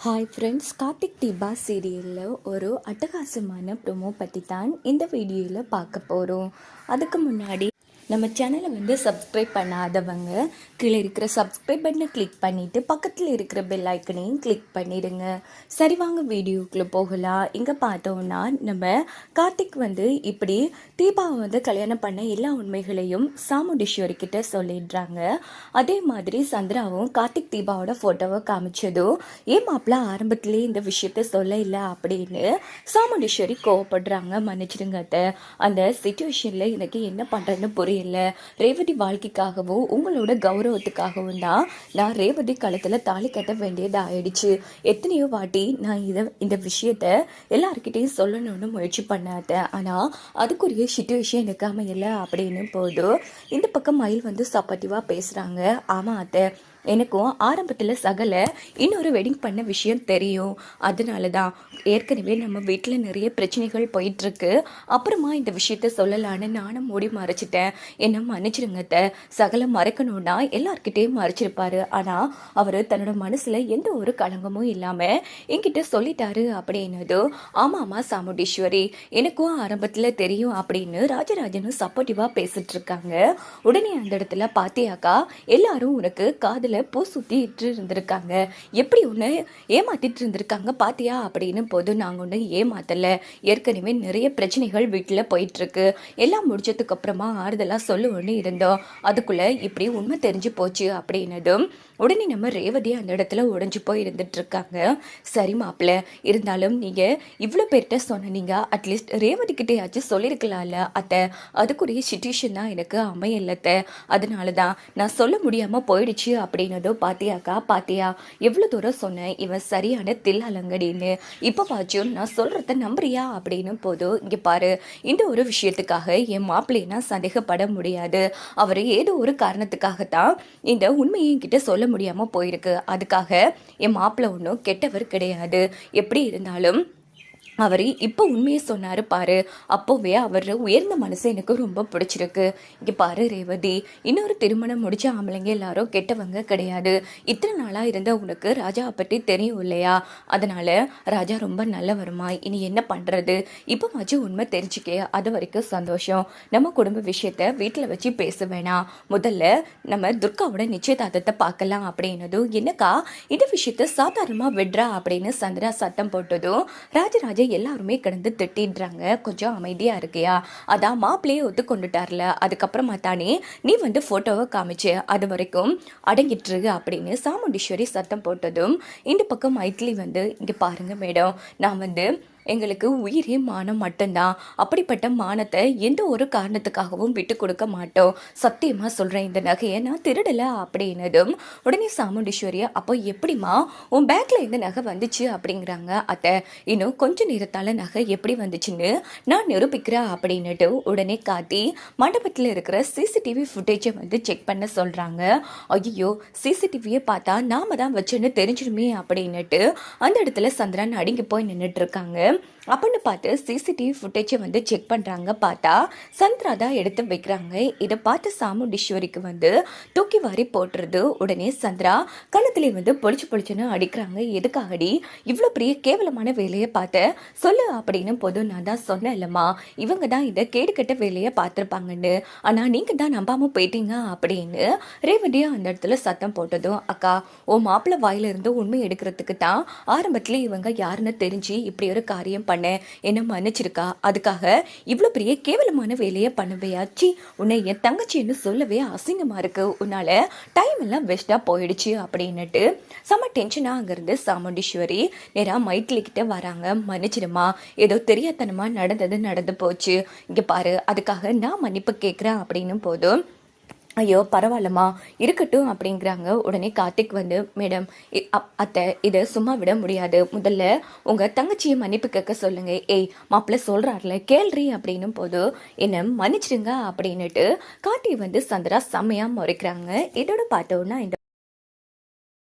Hi friends Karthik Deepa சீரியலில் ஒரு அட்டகாசமான ப்ரோமோ பற்றி தான் இந்த வீடியோவில் பார்க்க போகிறோம் அதுக்கு முன்னாடி நம்ம சேனலை வந்து சப்ஸ்கிரைப் பண்ணாதவங்க கீழே இருக்கிற சப்ஸ்கிரைப் பட்டனை கிளிக் பண்ணிவிட்டு பக்கத்தில் இருக்கிற பெல் ஐக்கனையும் கிளிக் பண்ணிடுங்க. சரி வாங்க வீடியோக்குள்ளே போகலாம். இங்கே பார்த்தோன்னா நம்ம கார்த்திக் வந்து இப்படி தீபாவை வந்து கல்யாணம் பண்ண எல்லா உண்மைகளையும் சாமுண்டீஸ்வரி கிட்ட சொல்லிடுறாங்க. அதே மாதிரி சந்திராவும் கார்த்திக் தீபாவோட ஃபோட்டோவை காமிச்சதும் ஏன் மாப்பிள்ள ஆரம்பத்திலே இந்த விஷயத்த சொல்ல இல்லை அப்படின்னு சாமுண்டீஸ்வரி கோவப்படுறாங்க மன்னிச்சிடுங்க அந்த சுச்சுவேஷனில் எனக்கு என்ன பண்ணுறதுன்னு இல்லை ரேவதி வாழ்க்கைக்காகவும் உங்களோட கௌரவத்துக்காகவும் தான் நான் ரேவதி களத்தில் தாலி கட்ட வேண்டியதாகிடுச்சு எத்தனையோ வாட்டி நான் இதை இந்த விஷயத்த எல்லாருக்கிட்டையும் சொல்லணும்னு முயற்சி பண்ணாத ஆனால் அதுக்குரிய சுச்சுவேஷன் எனக்கு அமையலை அப்படின்னு போதும் இந்த பக்கம் மயில் வந்து சப்போர்ட்டிவாக பேசுகிறாங்க ஆமாம் அத்தை. எனக்கும் ஆரம்பத்தில் சகல இன்னொரு வெட்டிங் பண்ண விஷயம் தெரியும். அதனால தான் ஏற்கனவே நம்ம வீட்டில் நிறைய பிரச்சனைகள் போயிட்டுருக்கு. அப்புறமா இந்த விஷயத்த சொல்லலான்னு நானும் மூடி மறைச்சிட்டேன். என்ன மன்னிச்சிடுங்க சகல மறைக்கணும்னா எல்லார்கிட்டேயும் மறைச்சிருப்பாரு. ஆனால் அவர் தன்னோட மனசில் எந்த ஒரு களங்கமும் இல்லாமல் என்கிட்ட சொல்லிட்டாரு அப்படின்னதும் ஆமாம்மா சாமுண்டீஸ்வரி எனக்கும் ஆரம்பத்தில் தெரியும் அப்படின்னு ராஜராஜனும் சப்போர்ட்டிவாக பேசிட்டு இருக்காங்க உடனே அந்த இடத்துல பாத்தியாக்கா எல்லாரும் உனக்கு காதல் பூ சுற்றிட்டு இருந்திருக்காங்க எப்படி ஒன்று ஏமாற்றிட்டு இருந்திருக்காங்க பாத்தியா? அப்படின்னு போது நாங்கள் ஒன்று ஏமாத்தலை. ஏற்கனவே நிறைய பிரச்சனைகள் வீட்டில் போயிட்டுருக்கு. எல்லாம் முடிச்சதுக்கப்புறமா ஆறுதலாக சொல்லுவோன்னு இருந்தோம். அதுக்குள்ளே இப்படி உண்மை தெரிஞ்சு போச்சு அப்படின்னதும் உடனே நம்ம ரேவதி அந்த இடத்துல உடஞ்சி போய் இருந்துட்டுருக்காங்க சரி மாப்பிள்ள இருந்தாலும் நீங்கள் இவ்வளோ பேர்கிட்ட சொன்னீங்க அட்லீஸ்ட் ரேவதி கிட்டேயாச்சும் சொல்லியிருக்கலாம்ல அத்தை. அதுக்குரிய சுச்சுவேஷன் தான் எனக்கு அமையலத்தை அதனால தான் நான் சொல்ல முடியாமல் போயிடுச்சு அப்படி அப்படின்னதும் பாத்தியாக்கா பாத்தியா? எவ்வளோ தூரம் சொன்னேன் இவன் சரியான தில் அலங்கடின்னு. இப்போ பாச்சும் நான் சொல்றத நம்புறியா? அப்படின்னு போதும் இங்க பாரு இந்த ஒரு விஷயத்துக்காக என் மாப்பிள்ளைனா சந்தேகப்பட முடியாது. அவர் ஏதோ ஒரு காரணத்துக்காகத்தான் இந்த உண்மையை என்கிட்ட சொல்ல முடியாம போயிருக்கு. அதுக்காக என் மாப்பிள்ளை ஒன்றும் கெட்டவர் கிடையாது. எப்படி இருந்தாலும் அவர் இப்போ உண்மையை சொன்னார் பாரு. அப்போவே அவர் உயர்ந்த மனசு எனக்கு ரொம்ப பிடிச்சிருக்கு. இங்கே பாரு ரேவதி இன்னொரு திருமணம் முடிச்ச ஆம்பளைங்க எல்லாரும் கெட்டவங்க கிடையாது. இத்தனை நாளாக இருந்த உனக்கு ராஜாவை பற்றி தெரியும் இல்லையா? அதனால் ராஜா ரொம்ப நல்லவருமா? இனி என்ன பண்ணுறது இப்போ வச்சு உண்மை தெரிஞ்சுக்கே அது வரைக்கும் சந்தோஷம். நம்ம குடும்ப விஷயத்த வீட்டில் வச்சு பேச வேணாம் முதல்ல நம்ம துர்காவோட நிச்சயதார்த்தத்தை பார்க்கலாம் அப்படின்னதும் என்னக்கா இந்த விஷயத்த சாதாரணமாக விடுறா? அப்படின்னு சந்திரா சத்தம் போட்டதும் ராஜராஜ எல்லாருமே கிடந்து திட்டிடுறாங்க கொஞ்சம் அமைதியாக இருக்கியா? அதான் ஒத்து ஒத்துக்கொண்டுட்டார்ல அதுக்கப்புறமா தானே நீ வந்து ஃபோட்டோவை காமிச்சு அது வரைக்கும் அடங்கிட்டுருக்கு அப்படின்னு சாமுண்டீஸ்வரி சத்தம் போட்டதும் இந்த பக்கம் மைத்லி வந்து இங்கே பாருங்கள் மேடம் நான் வந்து எங்களுக்கு உயிரே மானம் மட்டும்தான் அப்படிப்பட்ட மானத்தை எந்த ஒரு காரணத்துக்காகவும் விட்டு கொடுக்க மாட்டோம். சத்தியமாக சொல்கிறேன் இந்த நகையை நான் திருடலை அப்படின்னதும் உடனே சாமுண்டீஸ்வரி அப்போ எப்படிம்மா? உன் பேக்கில் இந்த நகை வந்துச்சு? அப்படிங்கிறாங்க அத்தை. இன்னும் கொஞ்ச நேரத்தால் நகை எப்படி வந்துச்சுன்னு நான் நிரூபிக்கிறேன் அப்படின்னுட்டு உடனே காத்தி மண்டபத்தில் இருக்கிற சிசிடிவி ஃபுட்டேஜை வந்து செக் பண்ண சொல்கிறாங்க ஐயோ சிசிடிவியை பார்த்தா நாம தான் வச்சுன்னு தெரிஞ்சிருமே அப்படின்னுட்டு அந்த இடத்துல சந்திரன் அடங்கி போய் நின்றுட்டு இருக்காங்க. அப்படின்னு பார்த்து சிசிடிவி ஃபுட்டேஜை வந்து செக் பண்ணுறாங்க பார்த்தா சந்திரா தான் எடுத்து வைக்கிறாங்க. இதை பார்த்து சாமுண்டீஸ்வரிக்கு வந்து தூக்கி வாரி போட்டுறது உடனே சந்திரா கழுத்துலேயே வந்து பொழிச்சு பொழிச்சுன்னு அடிக்கிறாங்க. எதுக்காகடி? இவ்வளோ பெரிய கேவலமான வேலையை பார்த்து சொல்லு அப்படின்னு போதும் நான் தான் சொன்னேன் இல்லைம்மா இவங்க தான் இதை கேடுகட்ட வேலையை பார்த்துருப்பாங்கன்னு. ஆனால் நீங்கள் தான் நம்பாமல் போயிட்டீங்க அப்படின்னு ரேவதியா அந்த இடத்துல சத்தம் போட்டதும் அக்கா ஓ மாப்பிள்ளை வாயிலிருந்து உண்மை எடுக்கிறதுக்கு தான் ஆரம்பத்தில் இவங்க யாருன்னு தெரிஞ்சு இப்படி ஒரு காரியம் பண்ண என்ன மன்னிச்சிருக்கா? அதுக்காக இவ்வளோ பெரிய கேவலமான வேலையை பண்ணுவையாச்சி உன்னை என் தங்கச்சின்னு சொல்லவே அசிங்கமாக இருக்கு. உன்னால் டைம் எல்லாம் வேஸ்ட்டாக போயிடுச்சு அப்படின்னுட்டு செம்ம டென்ஷனாக அங்கேருந்து சாமுண்டீஸ்வரி நேராக மைத்திலிக்கிட்ட வராங்க. மன்னிச்சிடுமா ஏதோ தெரியாதனமாக நடந்தது நடந்து போச்சு. இங்கே பாரு அதுக்காக நான் மன்னிப்பு கேட்குறேன் அப்படின்னும் போதும் ஐயோ பரவாயில்லம்மா. இருக்கட்டும் அப்படிங்கிறாங்க. உடனே கார்த்திக் வந்து மேடம் இ- அப்- அத்தை இதை சும்மா விட முடியாது. முதல்ல உங்க தங்கச்சியை மன்னிப்பு கேட்க சொல்லுங்க. ஏய் மாப்பிள்ள சொல்றாருல கேள்றி. அப்படின்னும் போது என்ன மன்னிச்சிடுங்க அப்படின்னுட்டு கார்த்தி வந்து சந்திரா செம்மையா முறைக்கிறாங்க. இதோட பார்த்தோன்னா இந்த